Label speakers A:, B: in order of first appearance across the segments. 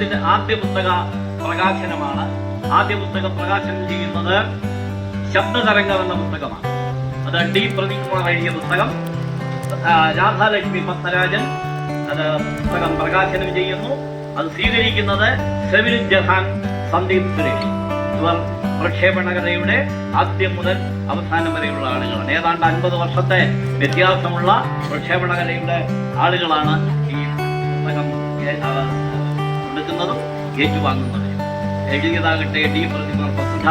A: പുസ്തകത്തിന്റെ ആദ്യ പുസ്തക പ്രകാശനമാണ്. ആദ്യ പുസ്തക പ്രകാശനം ചെയ്യുന്നത് ശബ്ദതരംഗം എന്ന പുസ്തകമാണ്. അത് ഡി പ്രദീപ് കുമാർ എഴുതിയ പുസ്തകം. രാധാലക്ഷ്മി പത്മരാജൻ അത് പുസ്തകം പ്രകാശനം ചെയ്യുന്നു. അത് സ്വീകരിക്കുന്നത് സെവിൽ ജഹാൻ സന്ദീപ് സുരേഷ്. ഇവർ പ്രക്ഷേപണകഥയുടെ ആദ്യം മുതൽ അവസാനം വരെയുള്ള ആളുകളാണ്. ഏതാണ്ട് അൻപത് വർഷത്തെ വ്യത്യാസമുള്ള പ്രക്ഷേപണകഥയുടെ ആളുകളാണ് ഈ പുസ്തകം കൊടുക്കുന്നതും ഏറ്റുവാങ്ങുന്നതും എഴുതിയതാകട്ടെ ഡി പ്രതിമ പ്രസിദ്ധ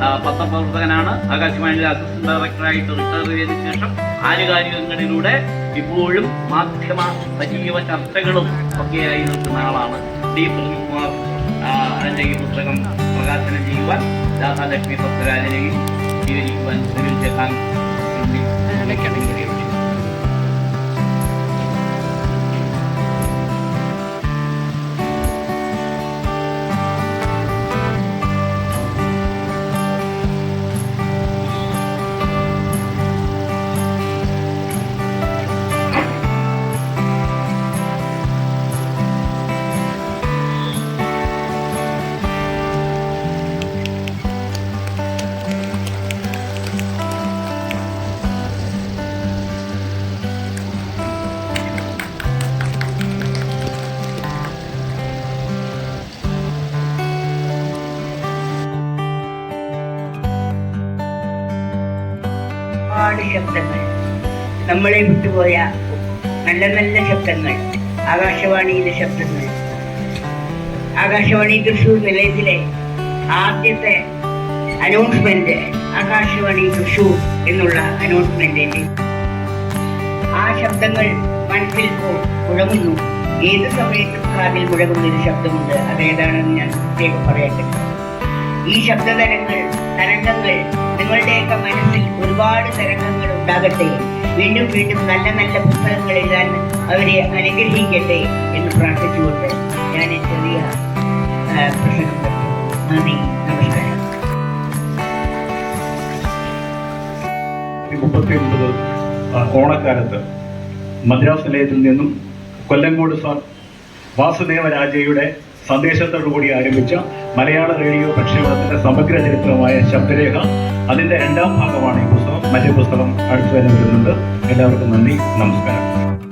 A: ആ, പത്രപ്രവർത്തകനാണ് ആകാശവാണിയിലെ അസിസ്റ്റന്റ് ഡയറക്ടറായിട്ട് റിട്ടയർ ചെയ്തതിനു ശേഷം ആനുകാലികങ്ങളിലൂടെ ഇപ്പോഴും മാധ്യമ സജീവ ചർച്ചകളും ഒക്കെയായി നിൽക്കുന്ന ആളാണ് ഡി പ്രതികുമാർ. അതിന്റെ ഈ പുസ്തകം പ്രകാശനം ചെയ്യുവാൻ രാധാലക്ഷ്മി പത്മരാജനെയും സ്വീകരിക്കുവാൻ സുനിൽ
B: ഒരുപാട് ശബ്ദങ്ങൾ. നമ്മളെ വിട്ടുപോയ നല്ല നല്ല ശബ്ദങ്ങൾ ആകാശവാണിയിലെ ശബ്ദങ്ങൾ. ആകാശവാണി തൃശൂർ നിലയത്തിലെ ആദ്യത്തെ അനൗൺസ്മെന്റ് ആകാശവാണി തൃശൂർ എന്നുള്ള അനൗൺസ്മെന്റിന്റെ ആ ശബ്ദങ്ങൾ മനസ്സിൽ പോ മുഴങ്ങുന്നു. ഏത് സമയത്തും കാതിൽ മുഴങ്ങുന്ന ഒരു ശബ്ദമുണ്ട് അതേതാണെന്ന് ഞാൻ പ്രത്യേകം പറയട്ടെ. ഈ ശബ്ദതരങ്ങൾ തരംഗങ്ങൾ നിങ്ങളുടെയൊക്കെ മനസ്സിൽ ഒരുപാട് തരംഗങ്ങൾ ഉണ്ടാകട്ടെ. വീണ്ടും വീണ്ടും നല്ല നല്ല പുസ്തകങ്ങൾ എഴുതാൻ അവരെ അനുഗ്രഹിക്കട്ടെ എന്ന് പ്രാർത്ഥിച്ചുകൊണ്ട് ഞാൻ ചെറിയ. നന്ദി.
C: മുപ്പത്തി ഒമ്പത് ഓണക്കാലത്ത് മദ്രാസ് നിലയത്തിൽ നിന്നും കൊല്ലങ്കോട് സാർ വാസുദേവ രാജയുടെ സന്ദേശത്തോടുകൂടി ആരംഭിച്ച മലയാള റേഡിയോ പ്രക്ഷേപണത്തിന്റെ സമഗ്ര ചരിത്രമായ ശബ്ദരേഖ. അതിന്റെ രണ്ടാം ഭാഗമാണ് ഈ പുസ്തകം. മറ്റേ പുസ്തകം അടുത്തു തന്നെ വരുന്നുണ്ട്. എല്ലാവർക്കും നന്ദി. നമസ്കാരം.